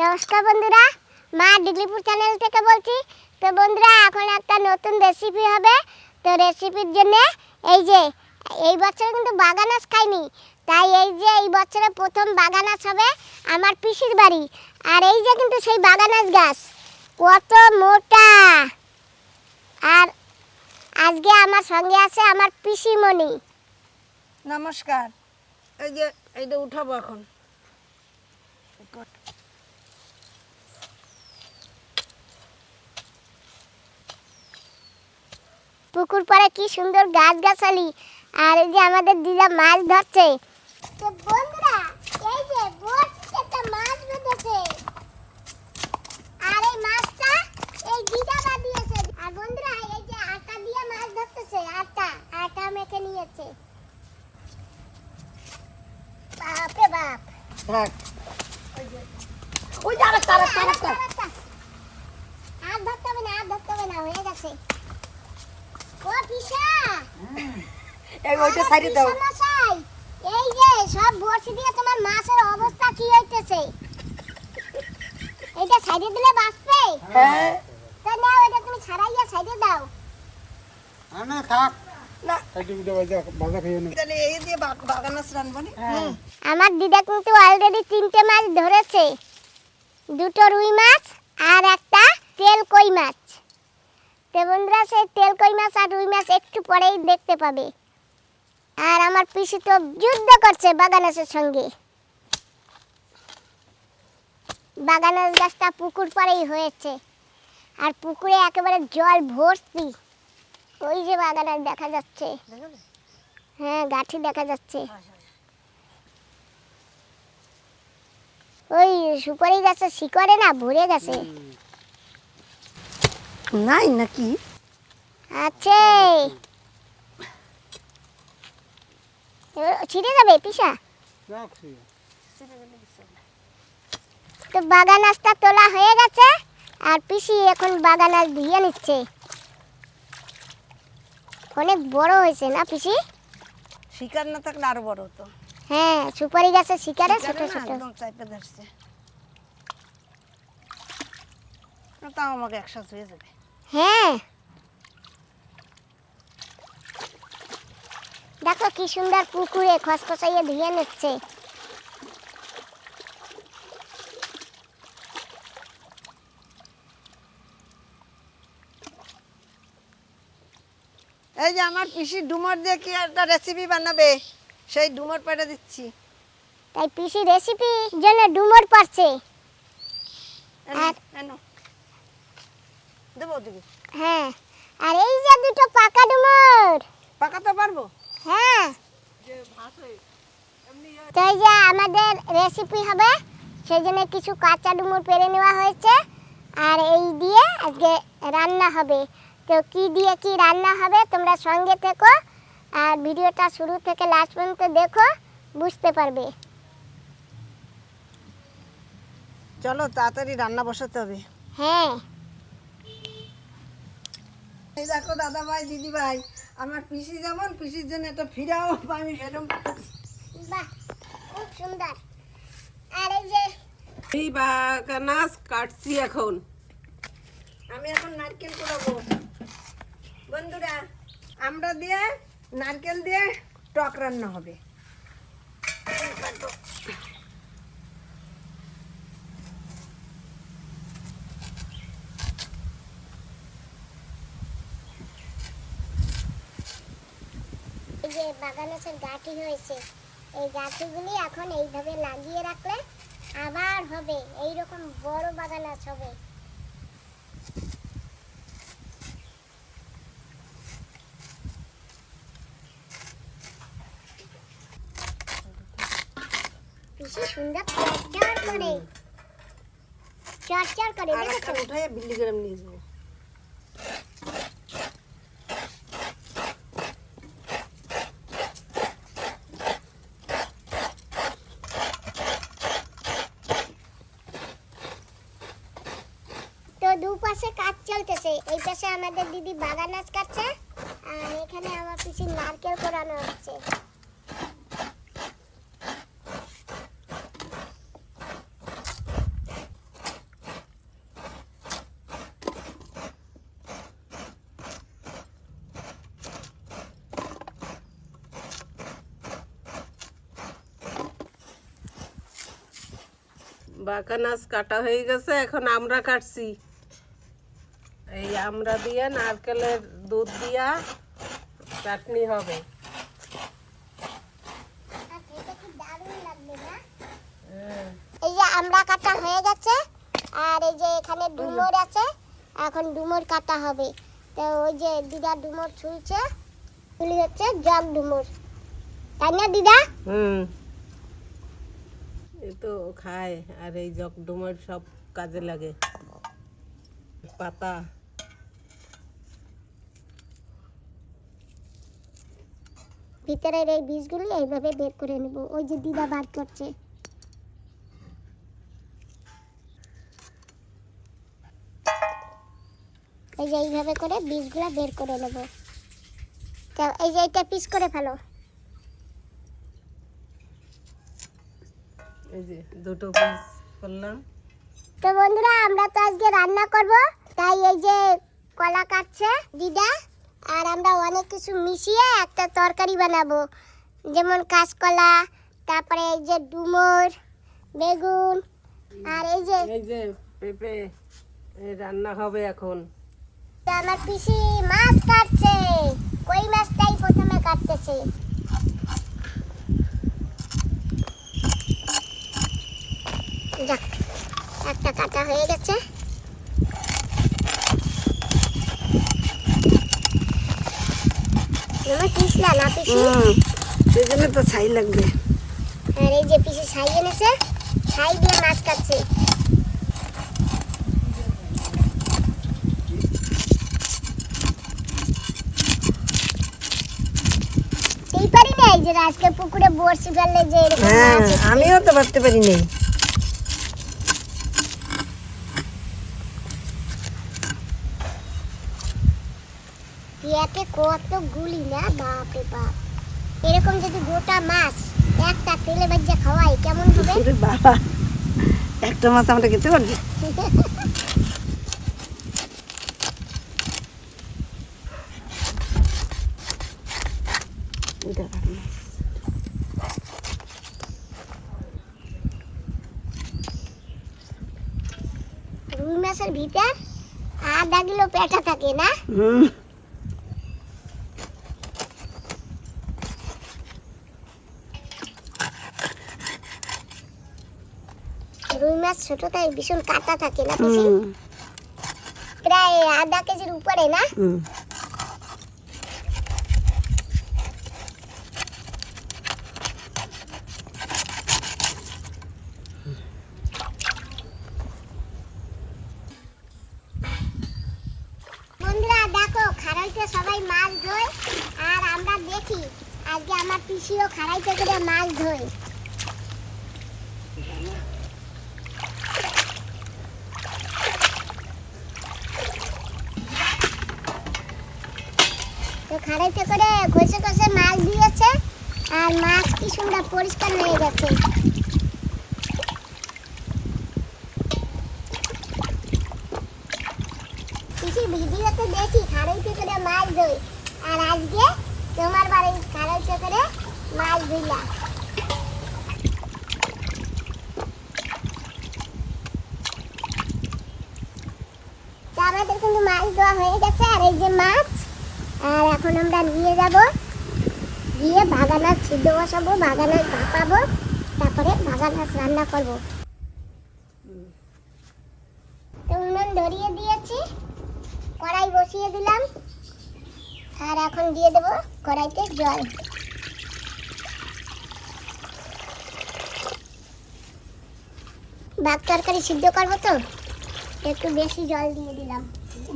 নমস্কার বন্ধুরা, মা ডিগলিপুর চ্যানেল থেকে বলছি। তো বন্ধুরা, এখন একটা নতুন রেসিপি হবে। তো রেসিপির জন্য এই যে, এই বছর কিন্তু বাগানাস খাইনি। তাই এই যে, এই বছরে প্রথম বাগানাস হবে আমার পিসির বাড়ি। আর এই যে কিন্তু সেই বাগানাস গাছ। কত মোটা! আর আজকে আমার সঙ্গে আছে আমার পিসিমণি। নমস্কার। এই যে এইটা উঠাবো এখন। পুকুর পাড়ে কি সুন্দর গাছ গাছালি আর এই যে আমাদের দিদা মাছ ধরছে। তো বন্ধুরা, এই যে বড়শিতে একটা মাছ বেঁধেছে আর এই মাছটা এই দিদাটা দিয়েছে আর বন্ধুরা এই যে আটা দিয়ে মাছ ধরতেছে আটা আটা মেখে নিয়েছে বাপরে বাপ থাক ওই যে আরেকটা আরেকটা আরেকটা আর ধরতে হবে না আর ধরতে হবে না হয়ে গেছে ও পিসা এই ওইটা সাইডে দাও এই যে সব বড়শি দিয়ে তোমার মাছের অবস্থা কি হইতেছে? এইটা সাইডে দিলে বাঁচবে? হ্যাঁ। তা না ওইটা তুমি ছাড়াইয়া সাইডে দাও। না থাক। হ্যাঁ। আমার দিদা কিন্তু অলরেডি তিনটে মাছ ধরেছে। দুটো রুই মাছ আর একটা তেল কই মাছ। তো বন্ধুরা সেই তেল কই মাছ আর রুই মাছ একটু পরেই দেখতে পাবে। আর আমার পিসি তো যুদ্ধ করছে বাগানাসের সঙ্গে। বাগানাস গাছটা পুকুর পাড়েই হয়েছে। আর পুকুরে একেবারে জল ভর্তি। ওই যে বাগানাস দেখা যাচ্ছে। হ্যাঁ গাঠি দেখা যাচ্ছে। ওই সুপারি গাছের শিকড়ে না ভরে গেছে। নাই নাকি? আছে এবার ছিঁড়ে যাবে পিসা? তো বাগান আজটা তোলা হয়ে গেছে আর পিসি এখন বাগান আজ ধুয়ে নিচ্ছে। অনেক বড় হয়েছে না পিসি? শিকার না থাকলে আরও বড় হতো। হ্যাঁ সুপারি গাছের শিকারে ছোট ছোট। একদম চাইপে ধরছে। তাও আমাকে একসাথে হয়ে যাবে। হ্যাঁ। দেখো কি সুন্দর পুকুরে খসখসাইয়ে ধুয়ে নিচ্ছে। এই যে আমার পিসি ডুমর দিয়ে কি একটা রেসিপি বানাবে? সেই ডুমর পেটে দিচ্ছি। তাই পিসি রেসিপি জন্য ডুমর পারছে। আর- এনো। দেবো দিবি। হ্যাঁ আর এই যে দুটো পাকা ডুমর। পাকাতে পারব? হ্যাঁ। তো এই যে আমাদের রেসিপি হবে সেই জন্য কিছু কাঁচা ডুমুর পেরে নেওয়া হয়েছে। আর এই দিয়ে আজকে রান্না হবে। তো কি দিয়ে কি রান্না হবে তোমরা সঙ্গে থেকো আর ভিডিওটা শুরু থেকে লাস্ট পর্যন্ত দেখো বুঝতে পারবে। চলো তাড়াতাড়ি রান্না বসাতে হবে। হ্যাঁ। এই দেখো দাদা ভাই দিদি ভাই আমার পিসি যেমন পিসির জন্য একটা ফিরাও আমি সেরকম খুব সুন্দর। আর এই যে এই বাগানাস কাটছি এখন। আমি এখন নারকেল কুড়াবো। বন্ধুরা আমরা দিয়ে নারকেল দিয়ে টক রান্না হবে। যে বাগানের গাঠি হয়েছে এই গাঠিগুলি এখন এইভাবে লাগিয়ে রাখলে আবার হবে। এই রকম বড় বাগানাস হবে বেশি সুন্দর চরচর করে। চরচর করে দেখেছ? উঠাই বিল্লি গ্রাম নিয়ে যাব। আনাজ কাটছে, আর এখানে আমার কিছু নারকেল করানো হচ্ছে। বাঁকা নাচ কাটা হয়ে গেছে, এখন আমরা কাটছি। এই আমরা দিয়ে নারকেলের দুধ দিয়া চাটনি হবে। এই যে আমরা কাটা হয়ে গেছে আর এই যে এখানে ডুমুর আছে এখন ডুমুর কাটা হবে। তো ওই যে দিদা ডুমুর ছুলছে ছুলি হচ্ছে জগ ডুমুর। তাই না দিদা? হুম। এ তো খায় আর এই জকডুমের সব কাজে লাগে। পাতা। ভিতরের এই বীজগুলি এইভাবে বের করে নেব। ওই যে দিদা বার করছে। এই যে এইভাবে করে বীজগুলো বের করে নেব। এই যে এটা পিস করে ফেলো। এই যে দুটো পিস করলাম। তো বন্ধুরা আমরা তো আজকে রান্না করব তাই এই যে কলা কাটছে দিদা। আর আমরা অনেক কিছু মিশিয়ে একটা তরকারি বানাবো। যেমন কাঁচকলা তারপরে এই যে ডুমুর বেগুন আর এই যে এই যে পেঁপে রান্না হবে এখন। আমার পিসি মাছ কাটছে কই মাছটাই প্রথমে কাটতেছে। যাক একটা কাটা হয়ে গেছে আমার পিসলা না পিসি সেই জন্য তো ছাই লাগবে। আর এই যে পিসি ছাই এনেছে ছাই দিয়ে মাছ কাটছে। আজকে পুকুরে ফেললে যে হ্যাঁ। আমিও তো ভাবতে পারি নাই পেঁয়াতে কত গুলি না? বাপরে বাপ। এরকম যদি গোটা মাছ একটা তেলে বাজ্যা খাওয়াই কেমন হবে? বাবা। একটা মাছ আমরা খেতে পারবি? রুই মাছের ভিতর আধা কিলো পেটা থাকে না? মাছ ছোট তাই ভীষণ কাটা থাকে না প্রায় আধা কেজির উপরে না হুম বন্ধুরা দেখো খাড়াইতে সবাই মাছ ধোয় আর আমরা দেখি আজকে আমার পিসিও খাড়াইতে করে মাছ ধোয় খাড়াইতে করে ঘষে ঘষে মাছ দিয়েছে। আর মাছ কি সুন্দর পরিষ্কার হয়ে গেছে। পিসি, ভিডিওতে দেখি খাড়াইতে করে মাছ ধুই আর আজকে তোমার বাড়ি খাড়াইতে করে মাছ কিন্তু মাছ ধোয়া হয়ে গেছে, আর এই যে মাছ আর এখন আমরা নিয়ে যাব। গিয়ে ভাগানাস সিদ্ধ বসাবো ভাগানাস ভাপাবো তারপরে ভাগানাস রান্না করব। তো উনুন ধরিয়ে দিয়েছি কড়াই বসিয়ে দিলাম আর এখন দিয়ে দেবো কড়াইতে জল। ভাত তরকারি সিদ্ধ করব তো একটু বেশি জল দিয়ে দিলাম।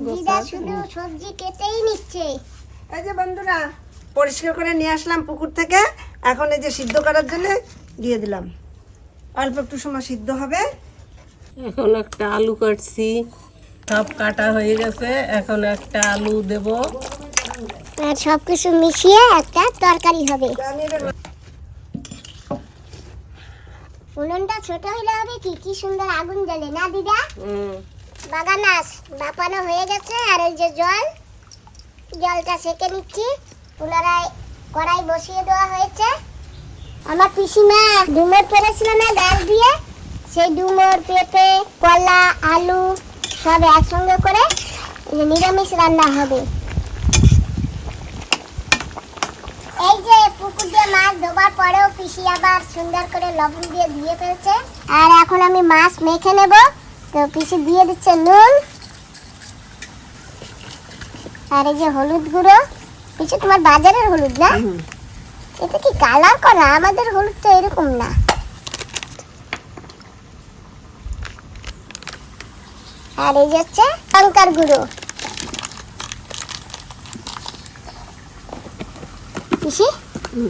দিদা শুধু সবজি কেটেই নিচ্ছে। এই যে বন্ধুরা পরিষ্কার করে নিয়ে আসলাম পুকুর থেকে। এখন এই যে সিদ্ধ করার জন্য দিয়ে দিলাম। অল্প একটু সময় সিদ্ধ হবে। এখন একটা আলু কাটছি। সব কাটা হয়ে গেছে। এখন একটা আলু দেব। আর সব কিছু মিশিয়ে একটা তরকারি হবে। উনুনটা ছোট হইলে হবে কি? কি সুন্দর আগুন জ্বলে না দিদা? হুম। বাগানাস বাপানো হয়ে গেছে আর এই যে জল। জলটা সেকে নিচ্ছি। পুনরায় কড়াই বসিয়ে দেওয়া হয়েছে। আমার পিসিমা ডুমের পেরেছিল না গাছ দিয়ে? সেই ডুমুর, পেঁপে, কলা, আলু সব একসঙ্গে করে নিরামিষ রান্না হবে। এই যে পুকুর দিয়ে মাছ ধোবার পরেও পিসি আবার সুন্দর করে লবণ দিয়ে ধুয়ে ফেলছে। আর এখন আমি মাছ মেখে নেব। তো পিসি দিয়ে দিচ্ছে নুন। আর এই যে হলুদ গুঁড়ো পিসি তোমার বাজারের হলুদ না? এটা কি কালার করা? আমাদের হলুদ তো এরকম না। আর এই হচ্ছে লঙ্কার গুঁড়ো। পিসি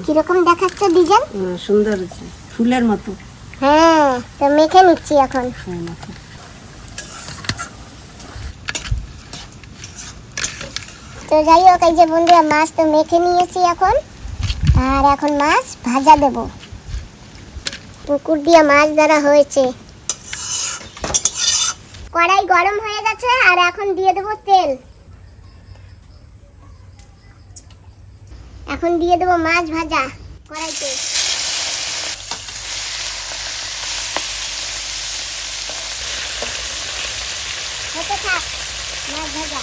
কীরকম দেখাচ্ছে ডিজাইন? সুন্দর ফুলের মতো। হ্যাঁ তো মেখে নিচ্ছি এখন ফুলের মতো তো যাই হোক এই যে বন্ধুরা, মাছ তো মেখে নিয়েছি এখন। আর এখন মাছ ভাজা দেব। পুকুর দিয়ে মাছ ধরা হয়েছে। কড়াই গরম হয়ে গেছে, আর এখন দিয়ে দেবো তেল। এখন দিয়ে দেবো মাছ ভাজা, কড়াইতে। হতে থাক, মাছ ভাজা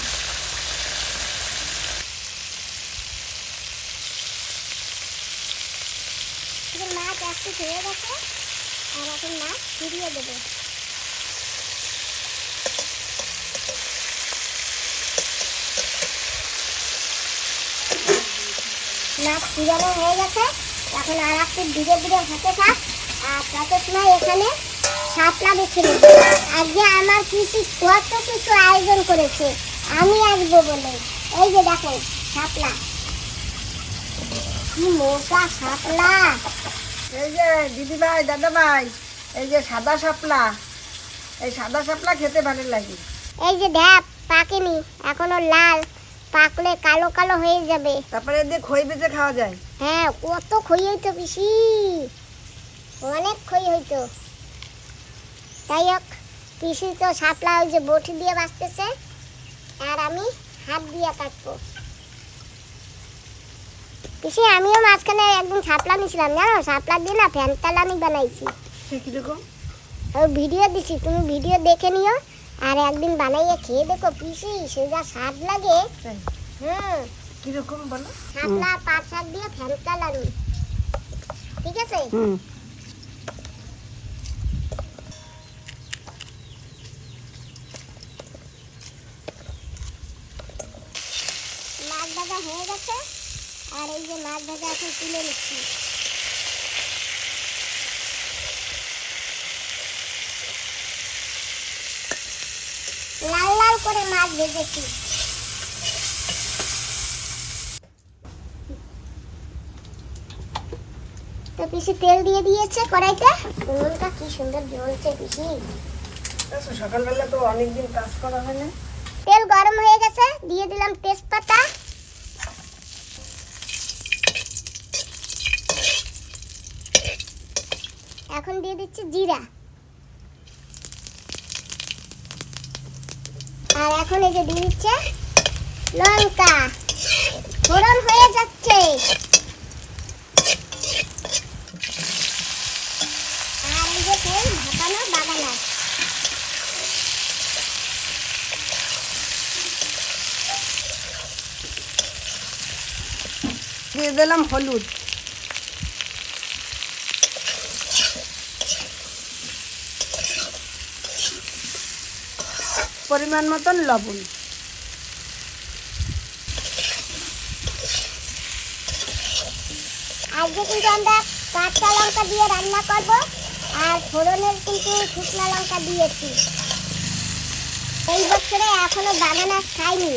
এখন মাছ একটু হয়ে গেছে আর এখন মাছ ফিরিয়ে দেবো। মাছ হয়ে গেছে। এখন আর একটু ধীরে ধীরে হতে থাক। আর তত সময় এখানে বেছে নেব আজকে আমার কৃষি কত কিছু আয়োজন করেছে, আমি আসব বলে। এই যে দেখো সাপলা কি মোটা সাপলা এই যে দিদি ভাই দাদা ভাই এই যে সাদা শাপলা এই সাদা শাপলা খেতে ভালো লাগে। এই যে দেখ পাকেনি এখনও লাল পাকলে কালো কালো হয়ে যাবে। তারপরে এদের খই বেজে খাওয়া যায়। হ্যাঁ কত খই হইতো পিসি। অনেক খই হইতো। তাই হোক পিসি তো সাপলা ওই যে বটি দিয়ে বাঁচতেছে আর আমি হাত দিয়ে কাটবো। পিসি আমিও মাঝখানে একদিন সাপলা নিছিলাম জানো? সাপলা দিয়ে না ফ্যানটাল আমি বানাইছি। ও ভিডিও দিছি তুমি ভিডিও দেখে নিও। আর একদিন বানাইয়ে খেয়ে দেখো পিসি সে যা স্বাদ লাগে? হুম। কীরকম বলো? ছাপলা পাট শাক দিয়ে ফ্যানটা লাড়ু ঠিক আছে? হুম মাছ ভাজা হয়ে গেছে আর এই যে মাছ ভাজা এখন তুলে নিচ্ছি। লাল লাল করে মাছ ভেজেছি। তো পিসি তেল দিয়ে দিয়েছে কড়াইতে। উনুনটা কি সুন্দর জ্বলছে পিসি। আচ্ছা, সকালবেলা তো অনেকদিন কাজ করা হয় না। তেল গরম হয়ে গেছে দিয়ে দিলাম তেজপাতা। এখন দিয়ে দিচ্ছি জিরা। আর এখন এই যে দিয়ে দিচ্ছে লঙ্কা। ফোড়ন হয়ে যাচ্ছে। আর এই যে সেই ঢাকানো দিয়ে দিলাম হলুদ। পরিমাণ মতন লবণ। আজকে কিন্তু আমরা কাঁচা লঙ্কা দিয়ে রান্না করব, আর ফোড়নের কিন্তু শুকনো লঙ্কা দিয়েছি। এই বছরে এখনও আজ খাইনি।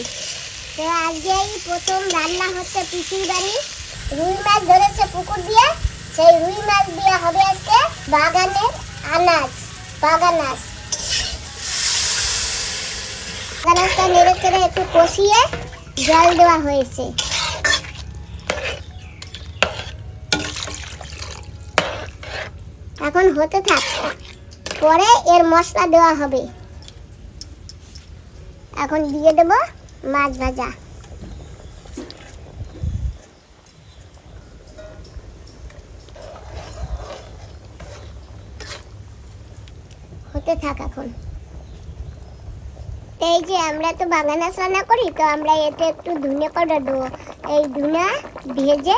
তো আজকে এই প্রথম রান্না হচ্ছে পিসির বাড়ি। রুই মাছ ধরেছে পুকুর দিয়ে, সেই রুই মাছ দিয়ে হবে আজকে বাগানের আনাজ বাগানাস বাগানাসটা নেড়ে চেড়ে একটু কষিয়ে জল দেওয়া হয়েছে। এখন হতে থাক, পরে এর মশলা দেওয়া হবে। এখন দিয়ে দেব মাছ ভাজা। হতে থাক এখন। এই যে আমরা তো বাগানাস রান্না করি, তো আমরা এতে একটু ধুনে পাউডার দেবো। এই ধুনা ভেজে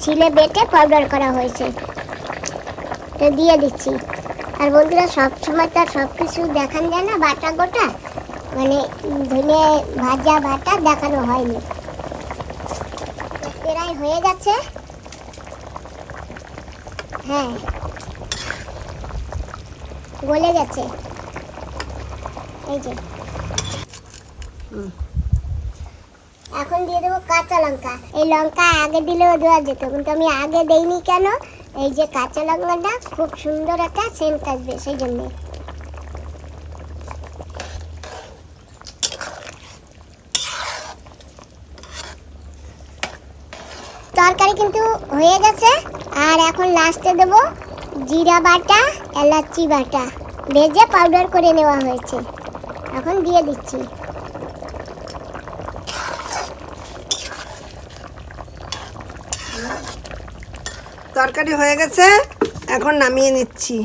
ছিলে বেটে পাউডার করা হয়েছে। তো দিয়ে দিচ্ছি। আর বন্ধুরা, সব সময় তো সব কিছু দেখান যায় না, বাটা গোটা। মানে ধনে ভাজা বাটা দেখানো হয়নি। প্রায় হয়ে গেছে। হ্যাঁ। গলে গেছে। এই যে। এখন দিয়ে দেবো কাঁচা লঙ্কা। এই লঙ্কা আগে দিলেও দেওয়া যেত, কিন্তু আমি আগে দেইনি কেন? এই যে কাঁচা লঙ্কাটা খুব সুন্দর একটা সেন্ট আসবে, সেই জন্য। তরকারি কিন্তু হয়ে গেছে, আর এখন লাস্টে দেব জিরা বাটা, এলাচি বাটা। ভেজে পাউডার করে নেওয়া হয়েছে। এখন দিয়ে দিচ্ছি। তরকারি হয়ে গেছে এখন নামিয়ে নিচ্ছি।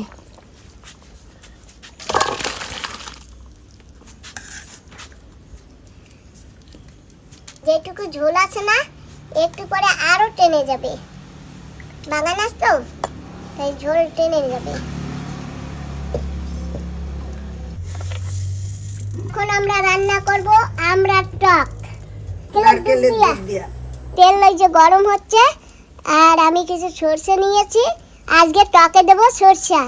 যেটুকু ঝোল আছে না একটু পরে আরও টেনে যাবে। বাগান আস তো তাই ঝোল টেনে যাবে এখন আমরা রান্না করব আমরা টক। তেল ওই যে গরম হচ্ছে আর আমি কিছু সর্ষে নিয়েছি। আজকে টকে দেব সর্ষা।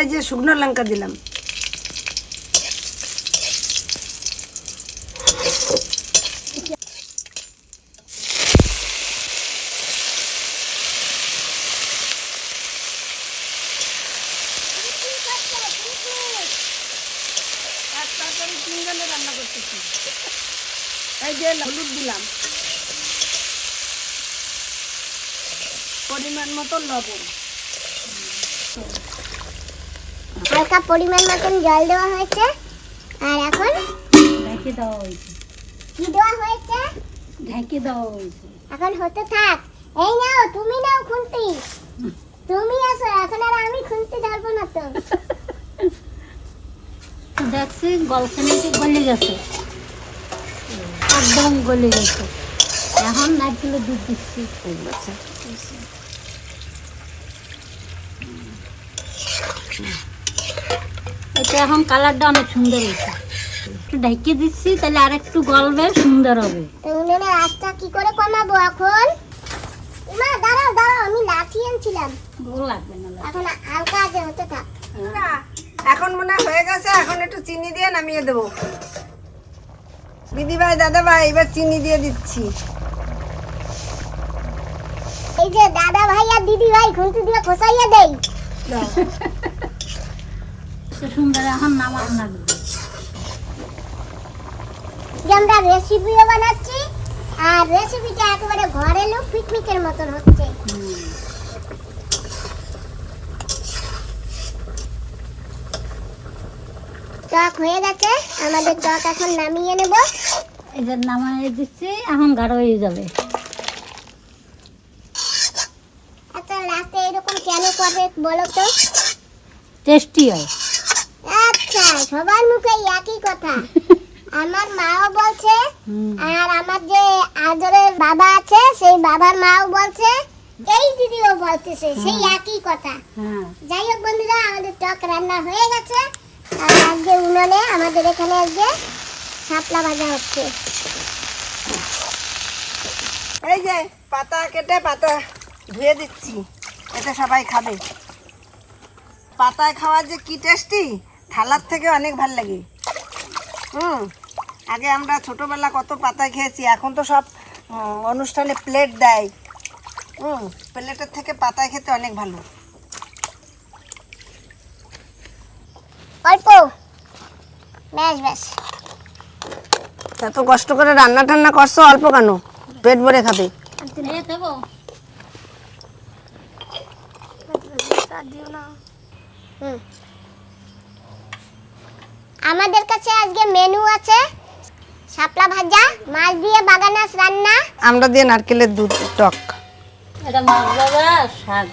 এই যে শুকনো লঙ্কা দিলাম এক তরকারি তিনজনে রান্না করতেছি এই যে হলুদ দিলাম পরিমাণ মতো লবণ হালকা পরিমাণ মতন জল দেওয়া হয়েছে। আর এখন ঢেকে দেওয়া হয়েছে। কি দেওয়া হয়েছে? ঢেকে দেওয়া হয়েছে। এখন হতে থাক। এই নাও তুমি নাও খুন্তি। তুমি আসো এখন আর আমি খুন্তি ধরবো না তো। দেখছি গলখানিতে গলে গেছে। একদম গলে গেছে। এখন নারকেলের দুধ দিচ্ছি। এটা এখন কালারটা অনেক সুন্দর হয়েছে। একটু ঢেকে দিচ্ছি তাহলে আর একটু গলবে সুন্দর হবে। তো উনুনের আঁচটা কি করে কমাবো এখন? মা দাঁড়াও দাঁড়াও আমি লাঠি আনছিলাম। ভালো লাগবে না এখন হালকা আছে হতে থাক। এখন মনে হয়ে গেছে এখন একটু চিনি দিয়ে নামিয়ে দেবো। দিদি ভাই দাদা ভাই এবার চিনি দিয়ে দিচ্ছি। এই যে দাদা ভাই আর দিদি ভাই খুন্তি দিয়ে খোসাইয়া দেই। সুন্দর এখন নামানো লাগবে আমরা রেসিপিও বানাচ্ছি আর রেসিপিটা একেবারে ঘরে লোক পিকনিকের মতন হচ্ছে। টক হয়ে গেছে আমাদের টক এখন নামিয়ে নেব। এই যে নামাই দিচ্ছি এখন গাঢ় হয়ে যাবে। আচ্ছা লাস্টে এরকম কেন করে বলো তো? টেস্টি হয়। সবার মুখে একই কথা। আমার মাও বলছে আর আমার যে আদরের বাবা আছে সেই বাবার মাও বলছে এই দিদিও বলতেছে সেই একই কথা। হ্যাঁ। যাই হোক বন্ধুরা আমাদের টক রান্না হয়ে গেছে। আর আজকে উনুনে আমাদের এখানে আজকে শাপলা ভাজা হচ্ছে। এই যে পাতা কেটে পাতা ধুয়ে দিচ্ছি। এটা সবাই খাবে। পাতায় খাওয়া যে কি টেস্টি থালার থেকে অনেক ভালো লাগে। হুম আগে আমরা ছোটবেলা কত পাতায় খেয়েছি এখন তো সব অনুষ্ঠানে প্লেট দেয়। হুম প্লেটের থেকে পাতায় খেতে অনেক ভালো। অল্প। ব্যাস ব্যাস। এত কষ্ট করে রান্না টান্না করছ অল্প কেন? পেট ভরে খাবে। এই দেবো। হুম। আমাদের কাছে আজকে মেনু আছে। শাপলা ভাজা মাছ দিয়ে বাগানাস রান্না। আমরা দিয়ে নারকেলের দুধ টক। এটা মাছ আর শাক।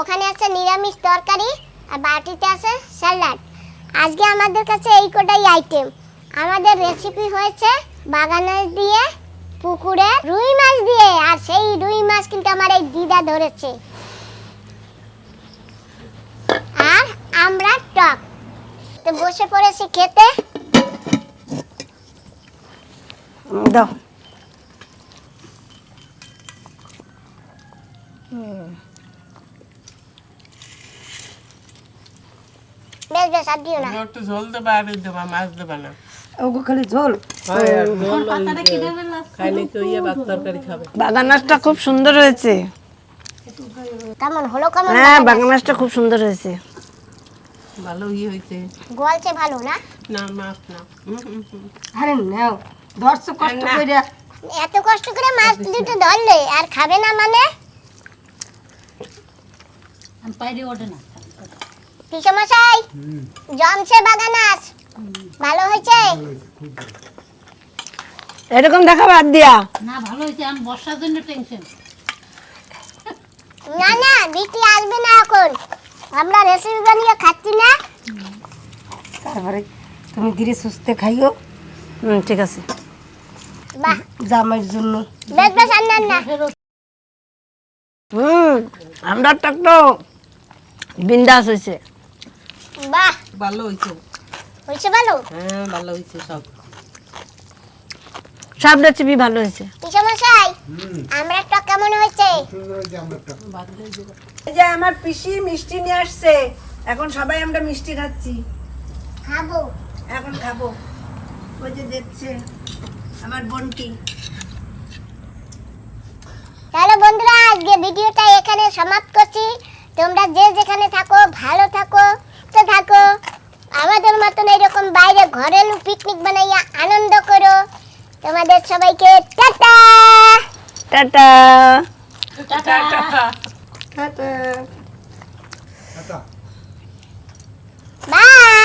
ওখানে আছে নিরামিষ তরকারি আর বাটিতে আছে স্যালাড। আজকে আমাদের কাছে এই কটাই আইটেম আমাদের রেসিপি হয়েছে বাগানের দিয়ে পুকুরে রুই মাছ দিয়ে আর সেই রুই মাছ কিন্তু আমার এই দিদা ধরেছে। আর আমরা টক। তো বসে পড়েছি খেতে। দাও। বেশ বেশ আর দিও না। একটু ঝোল দেবা আর দেবা মাছ দেবা না। ওগো খালি ঝোল। ইয়ে খাবে? বাগান মাছটা খুব সুন্দর হয়েছে। কেমন হলো কেমন হ্যাঁ বাগান মাছটা খুব সুন্দর হয়েছে। ভালো ইয়ে হয়েছে ভালো না? না মাছ না। হুম, হুম, হুম। আরে নাও ধরছো কষ্ট। করে এত কষ্ট করে মাছ দুটো ধরলে আর খাবে না মানে? আমি পাইরে ওঠে না। পিসমশাই জমছে বাগান আজ ভালো হয়েছে এরকম দেখা বাদ দিয়া। না ভালো হয়েছে আমি বর্ষার জন্য টেনশন। না না বৃষ্টি আসবে না এখন। আমরা রেসিপি বানিয়ে খাচ্ছি না। তারপরে তুমি ধীরে সুস্থে খাইও। হুম ঠিক আছে। বাহ। জামাইয়ের জন্য। বেশ বেশ আর না না হুম আমরা তো বিন্দাস হয়েছে বাহ। ভালো হয়েছে হয়েছে ভালো? হ্যাঁ ভালো হয়েছে সব। সব রেসিপি ভালো হয়েছে। পিসমশাই আমরা তো কেমন হয়েছে? টক এই যে আমার পিসি মিষ্টি নিয়ে আসছে। এখন সবাই আমরা মিষ্টি খাচ্ছি। খাব। এখন খাব। ওই যে দেখছে আমার বোনটি। তাহলে বন্ধুরা আজকে ভিডিওটা এখানে সমাপ্ত করছি। তোমরা যে যেখানে থাকো ভালো থাকো তো থাকো। আমাদের মতন এরকম বাইরে ঘরেলু পিকনিক বানাইয়া আনন্দ করো। তোমাদের সবাইকে tata. Tata. Tata. Tata. Bye.